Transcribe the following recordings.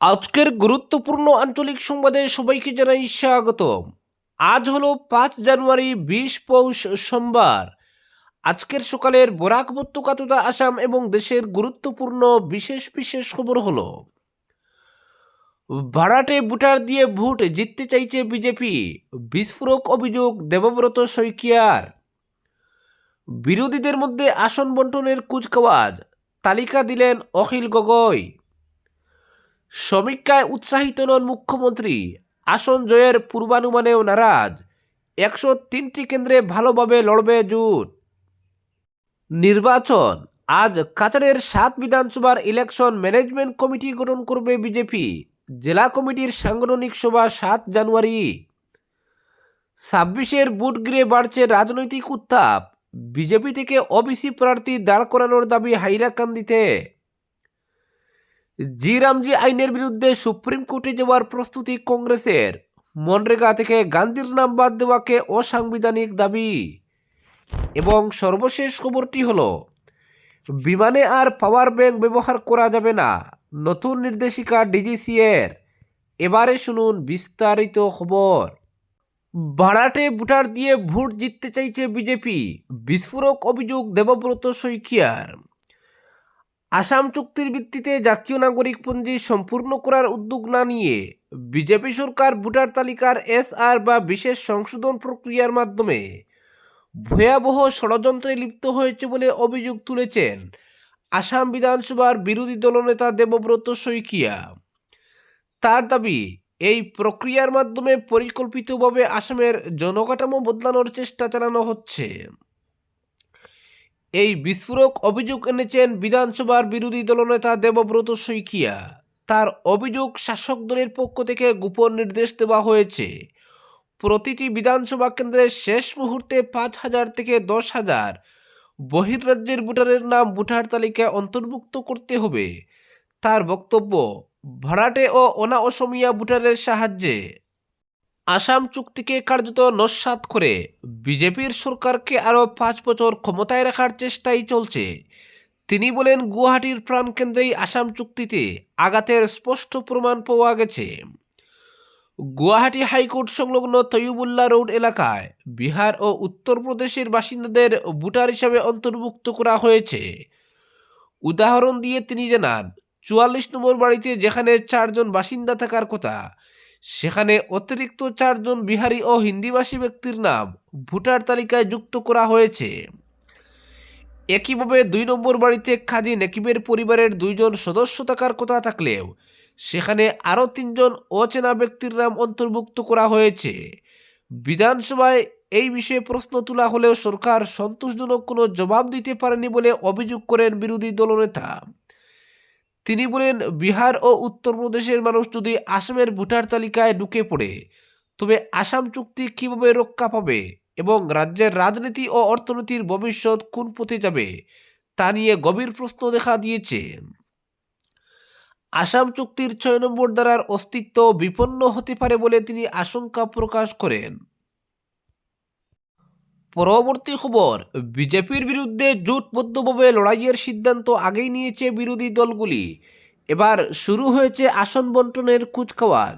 আজকের গুরুত্বপূর্ণ আঞ্চলিক সংবাদে সবাইকে জানাই স্বাগত আজ হলো পাঁচ জানুয়ারি, বিশ পৌষ সোমবার। আজকের সকালের বরাক উপত্যকা তথা আসাম এবং দেশের গুরুত্বপূর্ণ বিশেষ বিশেষ খবর হলো, ভাড়াটে ভোটার দিয়ে ভোট জিততে চাইছে বিজেপি, বিস্ফোরক অভিযোগ দেবব্রত শইকিয়ার। বিরোধীদের মধ্যে আসন বন্টনের কুচকাওয়াজ, তালিকা দিলেন অখিল গগৈ। সমীক্ষায় উৎসাহিত নন মুখ্যমন্ত্রী। আসন জয়ের পূর্বানুমানেও নারাজ। একশো তিনটি কেন্দ্রে ভালোভাবে লড়বে জোট। নির্বাচন। আজ কাতারের সাত বিধানসভার ইলেকশন ম্যানেজমেন্ট কমিটি গঠন করবে বিজেপি। জেলা কমিটির সাংগঠনিক সভা সাত জানুয়ারি। ছাব্বিশের বুট গিরে বাড়ছে রাজনৈতিক উত্তাপ। বিজেপি থেকে ওবিসি প্রার্থী দাঁড় করানোর দাবি হাইলাকান্দিতে। জি রামজি আইনের বিরুদ্ধে সুপ্রিম কোর্টে যাওয়ার প্রস্তুতি কংগ্রেসের। মনরেগা থেকে গান্ধীর নাম বাদ দেওয়াকে অসাংবিধানিক দাবি। এবং সর্বশেষ খবরটি হল, বিমানে আর পাওয়ার ব্যাংক ব্যবহার করা যাবে না। নতুন নির্দেশিকা ডিজিসিএর। এবারে শুনুন বিস্তারিত খবর। ভাড়াটে ভোটার দিয়ে ভোট জিততে চাইছে বিজেপি। বিস্ফোরক অভিযোগ দেবব্রত শইকিয়ার। আসাম চুক্তির ভিত্তিতে জাতীয় নাগরিক পঞ্জি সম্পূর্ণ করার উদ্যোগ না নিয়ে বিজেপি সরকার ভোটার তালিকার এসআর বা বিশেষ সংশোধন প্রক্রিয়ার মাধ্যমে ভয়াবহ ষড়যন্ত্রে লিপ্ত হয়েছে বলে অভিযোগ তুলেছেন আসাম বিধানসভার বিরোধী দলনেতা দেবব্রত শইকিয়া। তার দাবি, এই প্রক্রিয়ার মাধ্যমে পরিকল্পিতভাবে আসামের জনকাঠামো বদলানোর চেষ্টা চালানো হচ্ছে। এই বিস্ফোরক অভিযোগ এনেছেন বিধানসভার বিরোধী দলনেতা দেবব্রত শইকিয়া। তার অভিযোগ শাসক দলের পক্ষ থেকে গোপন নির্দেশ দেওয়া হয়েছে। প্রতিটি বিধানসভা কেন্দ্রের শেষ মুহূর্তে পাঁচ হাজার থেকে দশ হাজার বহির্রাজ্যের ভোটারের নাম ভোটার তালিকায় অন্তর্ভুক্ত করতে হবে। তার বক্তব্য, ভাড়াটে ও অনা অসমিয়া ভোটারের সাহায্যে। আসাম চুক্তিকে কার্যত নস্বাত করে। বিজেপির সরকারকে আরও পাঁচ বছর ক্ষমতায় রাখার চেষ্টাই চলছে। তিনি বলেন, গুয়াহাটির প্রাণকেন্দ্রেই আসাম চুক্তিতে আঘাতের স্পষ্ট প্রমাণ পাওয়া গেছে। গুয়াহাটি হাইকোর্ট সংলগ্ন তৈয়বুল্লাহ রোড এলাকায় বিহার ও উত্তরপ্রদেশের বাসিন্দাদের ভোটার হিসাবে অন্তর্ভুক্ত করা হয়েছে। উদাহরণ দিয়ে তিনি জানান, চুয়াল্লিশ নম্বর বাড়িতে যেখানে চারজন বাসিন্দা থাকার কথা সেখানে অতিরিক্ত চারজন বিহারি ও হিন্দিভাষী ব্যক্তির নাম ভোটার তালিকায় যুক্ত করা হয়েছে। একইভাবে দুই নম্বর বাড়িতে খাজি নেকিবের পরিবারের দুইজন সদস্য থাকার কথা থাকলেও সেখানে আরও তিনজন অচেনা ব্যক্তির নাম অন্তর্ভুক্ত করা হয়েছে। বিধানসভায় এই বিষয়ে প্রশ্ন তোলা হলেও সরকার সন্তোষজনক কোনো জবাব দিতে পারেনি বলে অভিযোগ করেন বিরোধী দলনেতা। তিনি বলেন, বিহার ও উত্তরপ্রদেশের মানুষ যদি আসামের ভোটার তালিকায় ঢুকে পড়ে, তবে আসাম চুক্তি কীভাবে রক্ষা পাবে এবং রাজ্যের রাজনীতি ও অর্থনীতির ভবিষ্যৎ কোন পথে যাবে, তা নিয়ে গভীর প্রশ্ন দেখা দিয়েছে। আসাম চুক্তির ছয় নম্বর দ্বারার অস্তিত্ব বিপন্ন হতে পারে বলে তিনি আশঙ্কা প্রকাশ করেন। পরবর্তী খবর, বিজেপির বিরুদ্ধে জোটবদ্ধভাবে লড়াইয়ের সিদ্ধান্ত আগেই নিয়েছে বিরোধী দলগুলি। এবার শুরু হয়েছে আসন বন্টনের কুচকাওয়াজ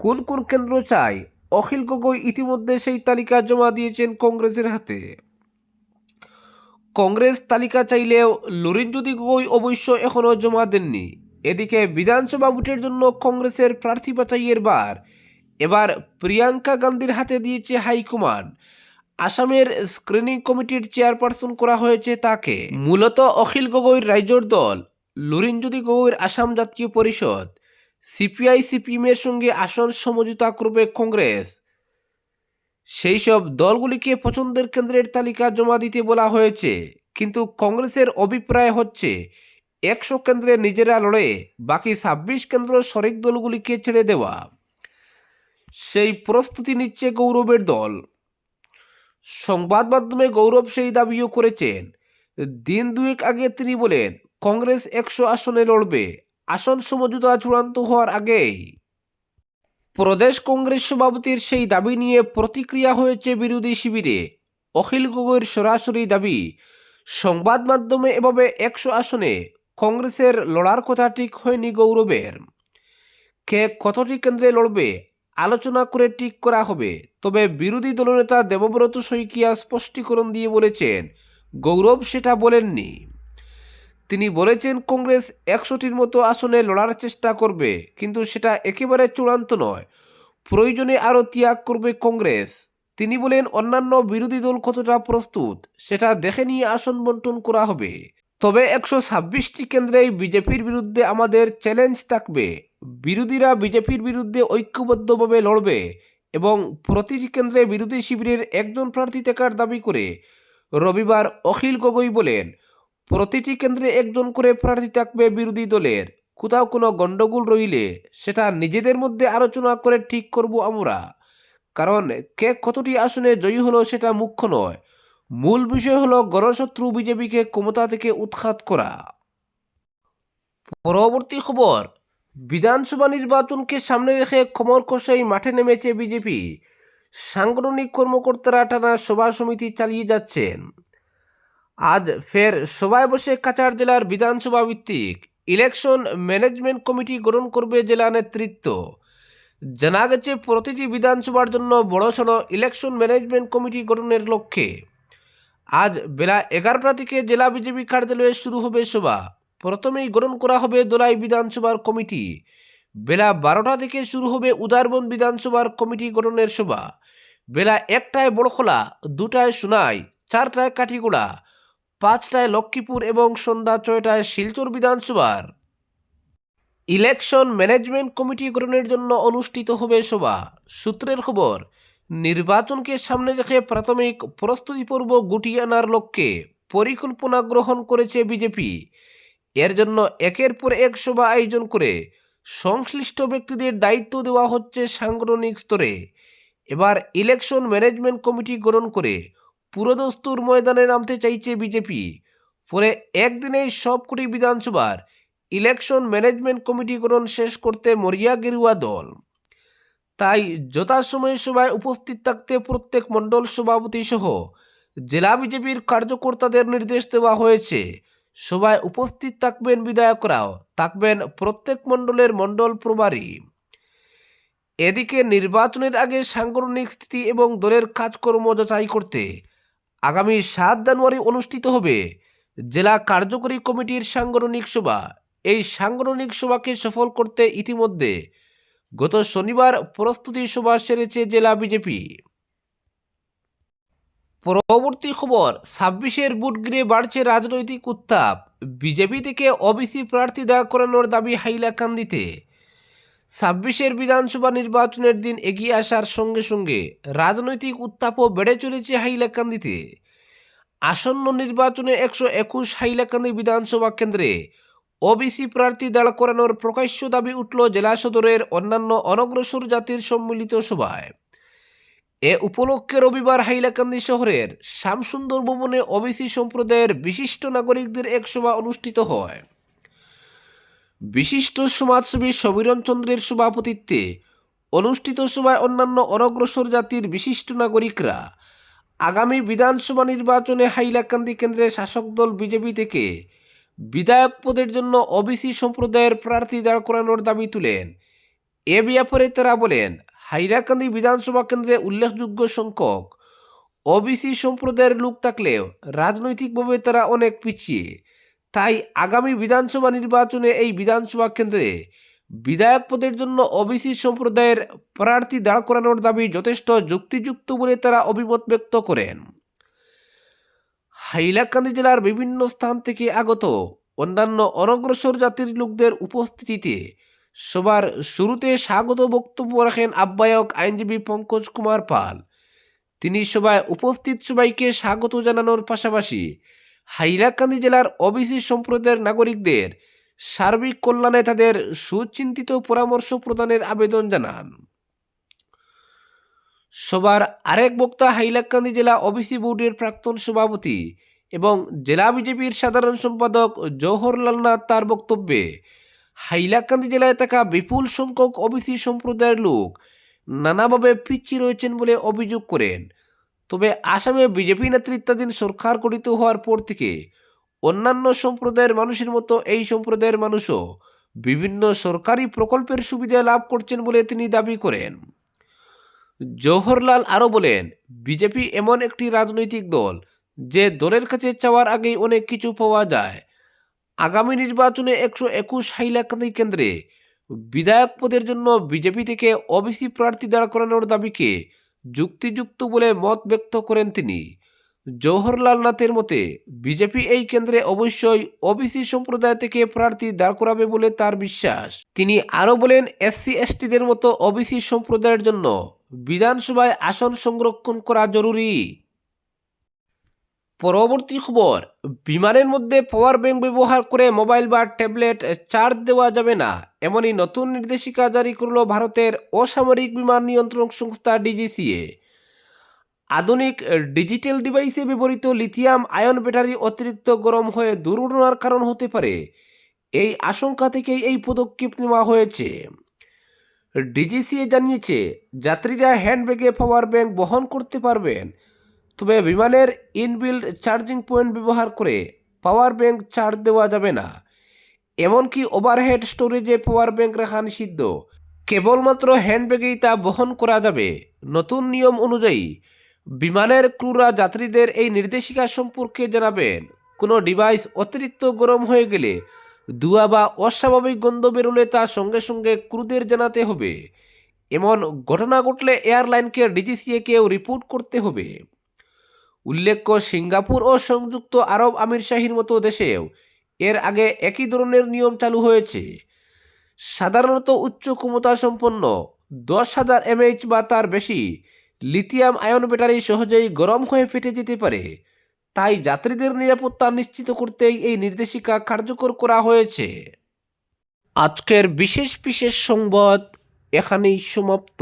কোন কোন কেন্দ্র চাই অখিল গগৈ ইতিমধ্যে সেই তালিকা জমা দিয়েছেন কংগ্রেসের হাতে। কংগ্রেস তালিকা চাইলেও লরিনজ্যোতি গগৈ অবশ্য এখনও জমা দেননি। এদিকে বিধানসভা ভোটের জন্য কংগ্রেসের প্রার্থী বাছাইয়ের বার। এবার প্রিয়াঙ্কা গান্ধীর হাতে দিয়েছে হাইকমান্ড। আসামের স্ক্রিনিং কমিটির চেয়ারপারসন করা হয়েছে তাকে। মূলত অখিল গগৈর রাইজোর দল, লুরিনজ্যোতি গগৈর আসাম জাতীয় পরিষদ, সিপিআই, সিপিএমের সঙ্গে আসন সমঝোতা করবে কংগ্রেস। সেই সব দলগুলিকে পছন্দের কেন্দ্রের তালিকা জমা দিতে বলা হয়েছে, কিন্তু কংগ্রেসের অভিপ্রায় হচ্ছে, একশো কেন্দ্রে নিজেরা লড়ে, বাকি ছাব্বিশ কেন্দ্র শরিক দলগুলিকে ছেড়ে দেওয়া। সেই প্রস্তুতি নিচ্ছে গৌরবের দল। সংবাদ মাধ্যমে গৌরব সেই দাবিও করেছেন। দিন দুয়েক আগে তিনি বলেন, কংগ্রেস একশো আসনে লড়বে। আসন সমঝোতা চূড়ান্ত হওয়ার আগেই। প্রদেশ কংগ্রেস সভাপতির সেই দাবি নিয়ে প্রতিক্রিয়া হয়েছে বিরোধী শিবিরে। অখিল গগৈর সরাসরি দাবি, সংবাদ মাধ্যমে এভাবে একশো আসনে কংগ্রেসের লড়ার কথা ঠিক হয়নি গৌরবের। কে কতটি কেন্দ্রে লড়বে আলোচনা করে ঠিক করা হবে। তবে বিরোধী দলনেতা দেবব্রত শইকিয়া স্পষ্টীকরণ দিয়ে বলেছেন, গৌরব সেটা বলেননি। তিনি বলেছেন, কংগ্রেস একশোটির মতো আসনে লড়ার চেষ্টা করবে, কিন্তু সেটা একেবারে চূড়ান্ত নয়। প্রয়োজনে আরও ত্যাগ করবে কংগ্রেস। তিনি বলেন, অন্যান্য বিরোধী দল কতটা প্রস্তুত, সেটা দেখে নিয়ে আসন বন্টন করা হবে। তবে একশো ছাব্বিশটি কেন্দ্রেই বিজেপির বিরুদ্ধে আমাদের চ্যালেঞ্জ থাকবে। বিরোধীরা বিজেপির বিরুদ্ধে ঐক্যবদ্ধভাবে লড়বে এবং প্রতিটি কেন্দ্রে বিরোধী শিবিরের একজন প্রার্থী থাকার দাবি করে রবিবার অখিল গগৈ বলেন, প্রতিটি কেন্দ্রে একজন করে প্রার্থী থাকবে বিরোধী দলের। কোথাও কোনো গণ্ডগোল রইলে সেটা নিজেদের মধ্যে আলোচনা করে ঠিক করব আমরা। কারণ কে কতটি আসনে জয়ী হলো সেটা মুখ্য নয়। মূল বিষয় হলো গণশত্রু বিজেপিকে ক্ষমতা থেকে উৎখাত করা। পরবর্তী খবর বিধানসভা নির্বাচনকে সামনে রেখে খমর কষাই মাঠে নেমেছে বিজেপি। সাংগঠনিক কর্মকর্তারা টানা সভা সমিতি চালিয়ে যাচ্ছেন। আজ ফের সভায় বসে কাছাড় জেলার বিধানসভা ভিত্তিক ইলেকশন ম্যানেজমেন্ট কমিটি গঠন করবে জেলা নেতৃত্ব। জানা গেছে, প্রতিটি বিধানসভার জন্য বড়সড় ইলেকশন ম্যানেজমেন্ট কমিটি গঠনের লক্ষ্যে। আজ বেলা এগারোটা থেকে জেলা বিজেপি কার্যালয়ে শুরু হবে সভা। প্রথমেই গঠন করা হবে দোলাই বিধানসভার কমিটি। বেলা বারোটা থেকে শুরু হবে উদারবন বিধানসভার কমিটি গঠনের সভা। বেলা একটায় বড়খোলা, দুটায় সোনাই, চারটায় কাঠিগোড়া, পাঁচটায় লক্ষ্মীপুর এবং সন্ধ্যা ছয়টায় শিলচর বিধানসভার। ইলেকশন ম্যানেজমেন্ট কমিটি গঠনের জন্য অনুষ্ঠিত হবে সভা। সূত্রের খবর, নির্বাচনকে সামনে রেখে প্রাথমিক প্রস্তুতি পর্ব গুটিয়ে আনার লক্ষ্যে পরিকল্পনা গ্রহণ করেছে বিজেপি। এর জন্য একের পর এক সভা আয়োজন করে সংশ্লিষ্ট ব্যক্তিদের দায়িত্ব দেওয়া হচ্ছে সাংগঠনিক স্তরে। এবার ইলেকশন ম্যানেজমেন্ট কমিটি গঠন করে পুরোদস্তুর ময়দানে নামতে চাইছে বিজেপি। ফলে একদিনেই সবকটি বিধানসভার ইলেকশন ম্যানেজমেন্ট কমিটি গঠন শেষ করতে মরিয়া গেরুয়া দল। তাই যথাসময়ে সভায় উপস্থিত থাকতে প্রত্যেক মণ্ডল সভাপতি সহ জেলা বিজেপির কার্যকর্তাদের নির্দেশ দেওয়া হয়েছে। সভায় উপস্থিত থাকবেন বিধায়করাও থাকবেন প্রত্যেক মণ্ডলের মণ্ডল প্রভারী। এদিকে নির্বাচনের আগে সাংগঠনিক স্থিতি এবং দলের কাজকর্ম যাচাই করতে আগামী সাত জানুয়ারি অনুষ্ঠিত হবে জেলা কার্যকরী কমিটির সাংগঠনিক সভা। এই সাংগঠনিক সভাকে সফল করতে ইতিমধ্যে গত শনিবার প্রস্তুতি সভা সেরেছে জেলা বিজেপি। পরবর্তী খবর, ছাব্বিশের বুট গিরে বাড়ছে রাজনৈতিক উত্তাপ। বিজেপি থেকে ওবিসি প্রার্থী দাঁড় করানোর দাবি হাইলাকান্দিতে। ছাব্বিশের বিধানসভা নির্বাচনের দিন এগিয়ে আসার সঙ্গে সঙ্গে রাজনৈতিক উত্তাপও বেড়ে চলেছে হাইলাকান্দিতে। আসন্ন নির্বাচনে একশো একুশ হাইলাকান্দি বিধানসভা কেন্দ্রে ওবিসি প্রার্থী দাঁড় করানোর প্রকাশ্য দাবি উঠল জেলা সদরের অন্যান্য অনগ্রসর জাতির সম্মিলিত সভায়। এ উপলক্ষে রবিবার হাইলাকান্দি শহরের শ্যামসুন্দর ভবনে ওবিসি সম্প্রদায়ের বিশিষ্ট নাগরিকদের এক সভা অনুষ্ঠিত হয়। বিশিষ্ট সমাজসেবী সমীরণ চন্দ্রের সভাপতিত্বে অনুষ্ঠিত সভায় অন্যান্য অনগ্রসর জাতির বিশিষ্ট নাগরিকরা আগামী বিধানসভা নির্বাচনে হাইলাকান্দি কেন্দ্রের শাসক দল বিজেপি থেকে বিধায়ক পদের জন্য ওবিসি সম্প্রদায়ের প্রার্থী দাঁড় করানোর দাবি তুলেন। এ ব্যাপারে তারা বলেন হাইলাকান্দি বিধানসভা কেন্দ্রে উল্লেখযোগ্য সংখ্যক ওবিসি সম্প্রদায়ের লোক থাকলেও রাজনৈতিকভাবে তারা অনেক পিছিয়ে। তাই আগামী বিধানসভা নির্বাচনে এই বিধানসভা কেন্দ্রে বিধায়ক পদের জন্য ওবিসি সম্প্রদায়ের প্রার্থী দাঁড় করানোর দাবি যথেষ্ট যুক্তিযুক্ত বলে তারা অভিমত ব্যক্ত করেন। হাইলাকান্দি জেলার বিভিন্ন স্থান থেকে আগত অন্যান্য অনগ্রসর জাতির লোকদের উপস্থিতিতে সবার শুরুতে স্বাগত বক্তব্য রাখেন আহ্বায়ক আইনজীবী পঙ্কজ কুমার পাল। তিনি সভায় উপস্থিত সবাইকে স্বাগত জানানোর পাশাপাশি হাইলাকান্দি জেলার ওবিসি সম্প্রদায়ের নাগরিকদের সার্বিক কল্যাণে তাদের সুচিন্তিত পরামর্শ প্রদানের আবেদন জানান। সবার আরেক বক্তা হাইলাকান্দি জেলা ওবিসি বোর্ডের প্রাক্তন সভাপতি এবং জেলা বিজেপির সাধারণ সম্পাদক জওহরলাল নাথ তার বক্তব্যে হাইলাকান্দি জেলায় থাকা বিপুল সংখ্যক ওবিসি সম্প্রদায়ের লোক নানাভাবে পিছিয়ে রয়েছেন বলে অভিযোগ করেন। তবে আসামে বিজেপি নেতৃত্বাধীন সরকার গঠিত হওয়ার পর থেকে অন্যান্য সম্প্রদায়ের মানুষের মতো এই সম্প্রদায়ের মানুষও বিভিন্ন সরকারি প্রকল্পের সুবিধা লাভ করছেন বলে তিনি দাবি করেন। জওহরলাল আরও বলেন, বিজেপি এমন একটি রাজনৈতিক দল যে দলের কাছে চাওয়ার আগেই অনেক কিছু পাওয়া যায়। আগামী নির্বাচনে একশো একুশ হাইলাকান্দি কেন্দ্রে বিধায়ক পদের জন্য বিজেপি থেকে ওবিসি প্রার্থী দাঁড় করানোর দাবিকে যুক্তিযুক্ত বলে মত ব্যক্ত করেন তিনি। জওহরলাল নাথের মতে, বিজেপি এই কেন্দ্রে অবশ্যই ওবিসি সম্প্রদায় থেকে প্রার্থী দাঁড় করাবে বলে তার বিশ্বাস। তিনি আরও বলেন, এসসি, এসটিদের মতো ওবিসি সম্প্রদায়ের জন্য বিধানসভায় আসন সংরক্ষণ করা জরুরি। পরবর্তী খবর, বিমানের মধ্যে পাওয়ার ব্যাংক ব্যবহার করে মোবাইল বা ট্যাবলেট চার্জ দেওয়া যাবে না। এমনই নতুন নির্দেশিকা জারি করল ভারতের অসামরিক বিমান নিয়ন্ত্রণ সংস্থা ডিজিসিএ আধুনিক ডিজিটাল ডিভাইসে ব্যবহৃত লিথিয়াম আয়ন ব্যাটারি অতিরিক্ত গরম হয়ে দুর্ঘটনার কারণ হতে পারে। এই আশঙ্কা থেকেই এই পদক্ষেপ নেওয়া হয়েছে। ডিজিসিএ জানিয়েছে, যাত্রীরা হ্যান্ডব্যাগে পাওয়ার ব্যাংক বহন করতে পারবেন। তবে বিমানের ইনবিল্ড চার্জিং পয়েন্ট ব্যবহার করে পাওয়ার ব্যাংক চার্জ দেওয়া যাবে না। এমনকি ওভারহেড স্টোরেজে পাওয়ার ব্যাংক রাখা নিষিদ্ধ। কেবলমাত্র হ্যান্ডব্যাগেই তা বহন করা যাবে। নতুন নিয়ম অনুযায়ী, বিমানের ক্রুরা যাত্রীদের এই নির্দেশিকা সম্পর্কে জানাবেন। কোনো ডিভাইস অতিরিক্ত গরম হয়ে গেলে ধোঁয়া বা অস্বাভাবিক গন্ধ বেরোলে তা সঙ্গে সঙ্গে ক্রুদের জানাতে হবে। এমন ঘটনা ঘটলে এয়ারলাইনকে ডিজিসিএকেও রিপোর্ট করতে হবে। উল্লেখ্য, সিঙ্গাপুর ও সংযুক্ত আরব আমির শাহীর মতো দেশেও এর আগে একই ধরনের নিয়ম চালু হয়েছে। সাধারণত উচ্চ ক্ষমতা সম্পন্ন দশ হাজার এমএইচ বা তার বেশি লিথিয়াম আয়ন ব্যাটারি সহজেই গরম হয়ে ফেটে যেতে পারে। তাই যাত্রীদের নিরাপত্তা নিশ্চিত করতেই এই নির্দেশিকা কার্যকর করা হয়েছে। আজকের বিশেষ বিশেষ সংবাদ এখানেই সমাপ্ত।